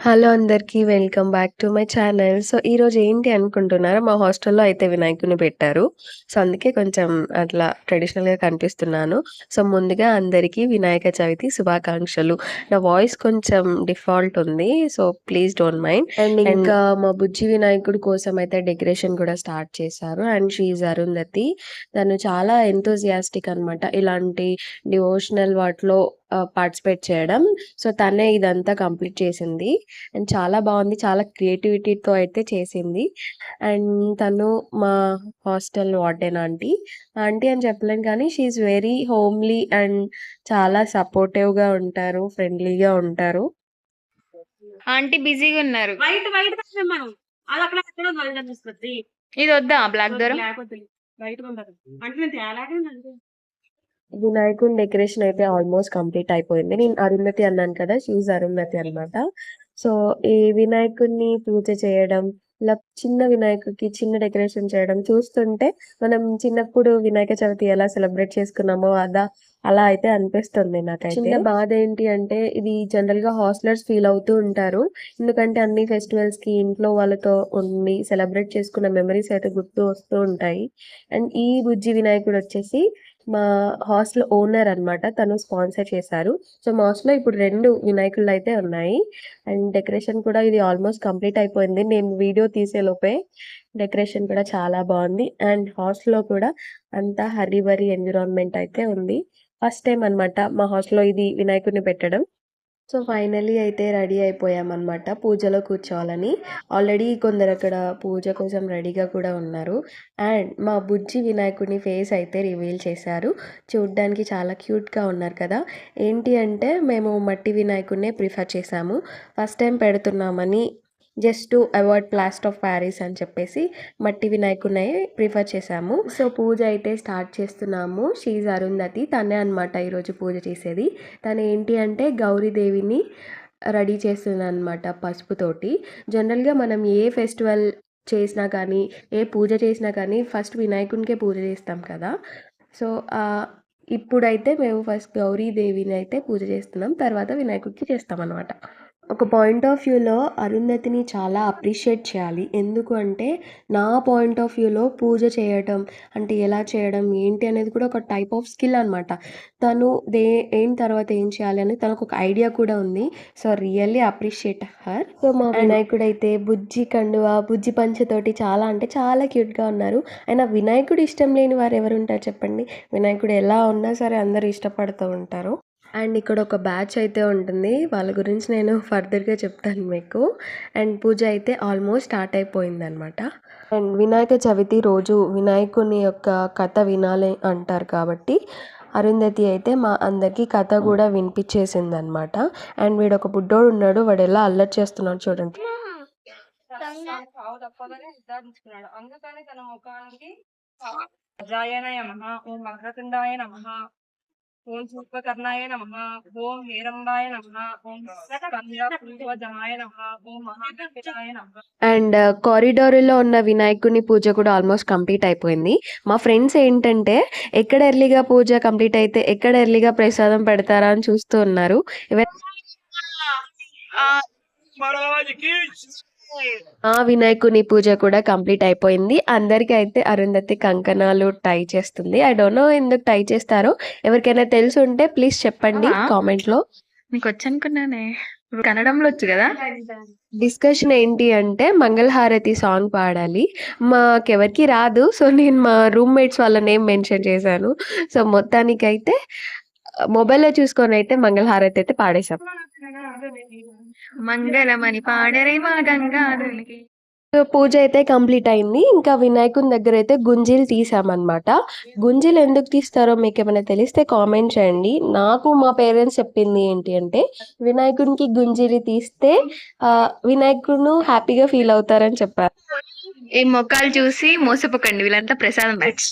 Hello అందరికీ welcome back to my channel. So, ఈరోజు ఏంటి అనుకుంటున్నారా? మా హాస్టల్‌లో అయితే వినాయకుడిని పెట్టారు. సో, అందుకే కొంచెం అట్లా ట్రెడిషనల్‌గా కనిపిస్తున్నాను. సో, ముందుగా అందరికీ వినాయక చవితి శుభాకాంక్షలు. నా వాయిస్ కొంచెం డిఫాల్ట్ ఉంది. So, please don't mind. And ఇంకా మా బుజ్జి వినాయకుడి కోసం అయితే డెకరేషన్ కూడా స్టార్ట్ చేశారు. And she is Arundhati. తను చాలా ఎంతూసియాస్టిక్ అనమాట. ఇలాంటి డివోషనల్ వాటిలో పార్టిసిపేట్ చేయడం. సో, తనే ఇదంతా కంప్లీట్ చేసింది. అండ్ చాలా బావుంది. చాలా క్రియేటివిటీతో అయితే చేసింది. అండ్ తను మా హాస్టల్ వార్డెన్ ఆంటీ. ఆంటీ అని చెప్పలేను కానీ she is very homely and చాలా సపోర్టివ్‌గా ఉంటారు. ఫ్రెండ్లీగా ఉంటారు. ఆంటీ. వైట్ వైట్ అక్కడ గోల్డ్ కనిపిస్తది. ఇది వద్దా బ్లాక్ దొర? వైట్. అంటే నేను వినాయకుడి డెకరేషన్ అయితే ఆల్మోస్ట్ కంప్లీట్ అయిపోయింది. నేను అరుంధతి అన్నాను కదా! షూస్ ఈజ్ అరుంధతి అనమాట. సో, ఈ వినాయకుడిని పూజ చేయడం, ఇలా చిన్న వినాయకుడికి చిన్న డెకరేషన్ చేయడం చూస్తుంటే మనం చిన్నప్పుడు వినాయక చవితి ఎలా సెలబ్రేట్ చేసుకున్నామో అదా అలా అయితే అనిపిస్తుంది నాకైతే. చిన్న బాధ ఏంటి అంటే ఇది జనరల్‌గా హాస్టలర్స్ ఫీల్ అవుతూ ఉంటారు. ఎందుకంటే అన్ని ఫెస్టివల్స్కి ఇంట్లో వాళ్ళతో ఉండి సెలబ్రేట్ చేసుకున్న మెమరీస్ అయితే గుర్తు వస్తూ ఉంటాయి. అండ్ ఈ బుజ్జి వినాయకుడు వచ్చేసి మా హాస్టల్ ఓనర్ అనమాట. తను స్పాన్సర్ చేశారు. సో, మా హాస్టల్‌లో ఇప్పుడు 2 వినాయకుళ్ళయితే ఉన్నాయి. అండ్ డెకరేషన్ కూడా ఇది ఆల్మోస్ట్ కంప్లీట్ అయిపోయింది. నేను వీడియో తీసేలోపే డెకరేషన్ కూడా చాలా బాగుంది అండ్ హాస్టల్‌లో కూడా అంతా హరి బరీ ఎన్విరాన్మెంట్ అయితే ఉంది. ఫస్ట్ టైం అనమాట మా హాస్టల్‌లో ఇది వినాయకుడిని పెట్టడం. సో, ఫైనల్లీ అయితే రెడీ అయిపోయామనమాట పూజలో కూర్చోవాలని. ఆల్రెడీ కొందరు అక్కడ పూజ కోసం రెడీగా కూడా ఉన్నారు. అండ్ మా బుజ్జి వినాయకుడిని ఫేస్ అయితే రివీల్ చేశారు. చూడ్డానికి చాలా క్యూట్‌గా ఉన్నారు కదా! ఏంటి అంటే మేము మట్టి వినాయకుడినే ప్రిఫర్ చేశాము. First time పెడుతున్నామని just to avoid plaster of Paris అని చెప్పేసి మట్టి వినాయకునే ప్రిఫర్ చేశాము. సో, పూజ అయితే స్టార్ట్ చేస్తున్నాము. షీజ్ అరుంధతి. తనే అనమాట ఈరోజు పూజ చేసేది. తను ఏంటి అంటే గౌరీదేవిని రెడీ చేస్తుందనమాట పసుపుతోటి. జనరల్‌గా మనం ఏ ఫెస్టివల్ చేసినా కానీ, ఏ పూజ చేసినా కానీ ఫస్ట్ వినాయకునికే పూజ చేస్తాం కదా! సో, ఇప్పుడైతే మేము ఫస్ట్ గౌరీదేవిని అయితే పూజ చేస్తున్నాం. తర్వాత వినాయకుడికి చేస్తామన్నమాట ఒక పాయింట్ ఆఫ్ వ్యూలో అరుంధతిని చాలా అప్రిషియేట్ చేయాలి. ఎందుకు అంటే నా పాయింట్ ఆఫ్ వ్యూలో పూజ చేయటం అంటే ఎలా చేయడం ఏంటి అనేది కూడా ఒక టైప్ ఆఫ్ స్కిల్ అనమాట. తను దే ఏం తర్వాత ఏం చేయాలి అని తనకు ఒక ఐడియా కూడా ఉంది. So, really appreciate her. So, మా వినాయకుడైతే బుజ్జి కండువా, బుజ్జి పంచెతోటి చాలా అంటే చాలా క్యూట్‌గా ఉన్నారు. అయినా వినాయకుడు ఇష్టం లేని వారు ఎవరుంటారు చెప్పండి? వినాయకుడు ఎలా ఉన్నా సరే అందరూ ఇష్టపడుతూ ఉంటారు. అండ్ ఇక్కడ ఒక బ్యాచ్ అయితే ఉంటుంది. వాళ్ళ గురించి నేను ఫర్దర్‌గా చెప్తాను మీకు. అండ్ పూజ అయితే ఆల్మోస్ట్ స్టార్ట్ అయిపోయిందనమాట. అండ్ వినాయక చవితి రోజు వినాయకుని యొక్క కథ వినాలి అంటారు కాబట్టి అరుంధతి అయితే మా అందరికీ కథ కూడా వినిపించేసింది అనమాట అండ్ వీడు ఒక బుడ్డోడు ఉన్నాడు. వాడు ఎలా అల్లరి చేస్తున్నాడు చూడండి. నిర్ధారించుకున్నాడు. అందుకని తన ముఖానికి ఓం వక్రతుండాయ నమః. ఓం సూర్పకర్ణాయ నమః. ఓం హేరంబాయ నమః. ఓం స్కందపూర్వజనాయ నమః. ఓం మహాగణపతాయ నమః. అండ్ కారిడార్‌లో ఉన్న వినాయకుని పూజ కూడా ఆల్మోస్ట్ కంప్లీట్ అయిపోయింది. మా ఫ్రెండ్స్ ఏంటంటే ఎక్కడ ఎర్లీగా పూజ కంప్లీట్ అయితే ఎక్కడ ఎర్లీగా ప్రసాదం పెడతారా అని చూస్తూ ఉన్నారు. ఆ! వినాయకుని పూజ కూడా కంప్లీట్ అయిపోయింది. అందరికి అయితే అరుంధతి కంకణాలు టై చేస్తుంది. ఐ డోంట్ నో ఎందుకు టై చేస్తారో? ఎవరికైనా తెలిసుంటే ప్లీజ్ చెప్పండి ఆ! కామెంట్‌లో. నీకొచ్చనుకున్నానే. కన్నడంలో వచ్చు గదా! డిస్కషన్ ఏంటి అంటే మంగళహారతి సాంగ్ పాడాలి. మాకెవరికీ రాదు. సో, నేను మా రూమ్‌మేట్స్ వాళ్ళ నేమ్ మెన్షన్ చేశాను. సో, మొత్తానికైతే మొబైల్‌లో చూసుకొనైతే మంగళహారతి అయితే పాడేసాం. మంగళమని పాడరే మా గంగాధరునికి. సో, పూజ అయితే కంప్లీట్ అయింది. ఇంకా వినాయకుని దగ్గర అయితే గుంజీలు తీసామనమాట. గుంజీలు ఎందుకు తీస్తారో మీకేమైనా తెలిస్తే కామెంట్ చేయండి. నాకు మా పేరెంట్స్ చెప్పింది ఏంటి అంటే వినాయకునికి గుంజీలు తీస్తే వినాయకుడు హ్యాపీగా ఫీల్ అవుతారని చెప్పారు. ఈ మొఖాలు చూసి మోసపోకండి. వీళ్ళంతా ప్రసాదం బ్యాచ్.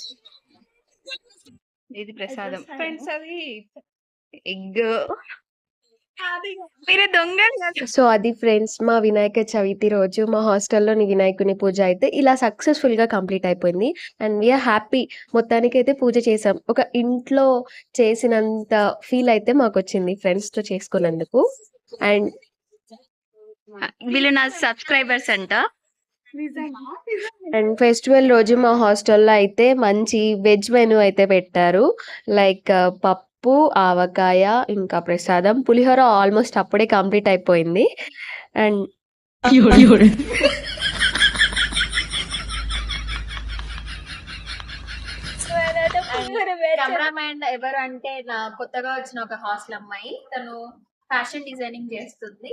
ఇది ప్రసాదం. ఫ్రెండ్స్ అది ఎగ్. మీరు. సో, అది ఫ్రెండ్స్ మా వినాయక చవితి రోజు మా హాస్టల్‌లోని వినాయకుని పూజ అయితే ఇలా సక్సెస్‌ఫుల్‌గా కంప్లీట్ అయిపోయింది. And we are happy. మొత్తానికైతే పూజ చేసాం. ఒక ఇంట్లో చేసినంత ఫీల్ అయితే మాకొచ్చింది ఫ్రెండ్స్‌తో చేసుకున్నందుకు. అండ్ వీళ్ళు నా సబ్స్క్రైబర్స్ అంట అండ్ ఫెస్టివల్ రోజు మా హాస్టల్లో అయితే మంచి వెజ్ మెనూ అయితే పెట్టారు. లైక్ పప్పు ఆవకాయ ఇంకా ప్రసాదం. పులిహోర ఆల్మోస్ట్ అప్పుడే కంప్లీట్ అయిపోయింది. అండ్ కెమెరామ్యాన్ ఎవరు అంటే నా కొత్తగా వచ్చిన ఒక హాస్టల్ అమ్మాయి. తను ఫ్యాషన్ డిజైనింగ్ చేస్తుంది.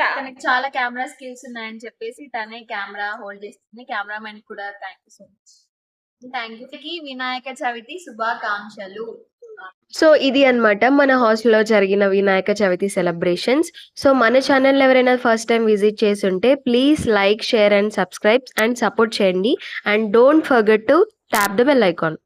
తనకి చాలా కెమెరా స్కిల్స్ ఉన్నాయని చెప్పేసి తనే కెమెరా హోల్డ్ చేస్తుంది. కెమెరామెన్ కూడా thank you so much thank you Vinayaka Chavithi శుభాకాంక్షలు. సో ఇది అన్నమాట మన హాస్టల్లో జరిగిన వినాయక చవితి సెలబ్రేషన్స్. సో మన ఛానల్ ఎవరైనా ఫస్ట్ టైం విజిట్ చేసి ఉంటే please like share and subscribe and support చేయండి. And don't forget to tap the bell icon.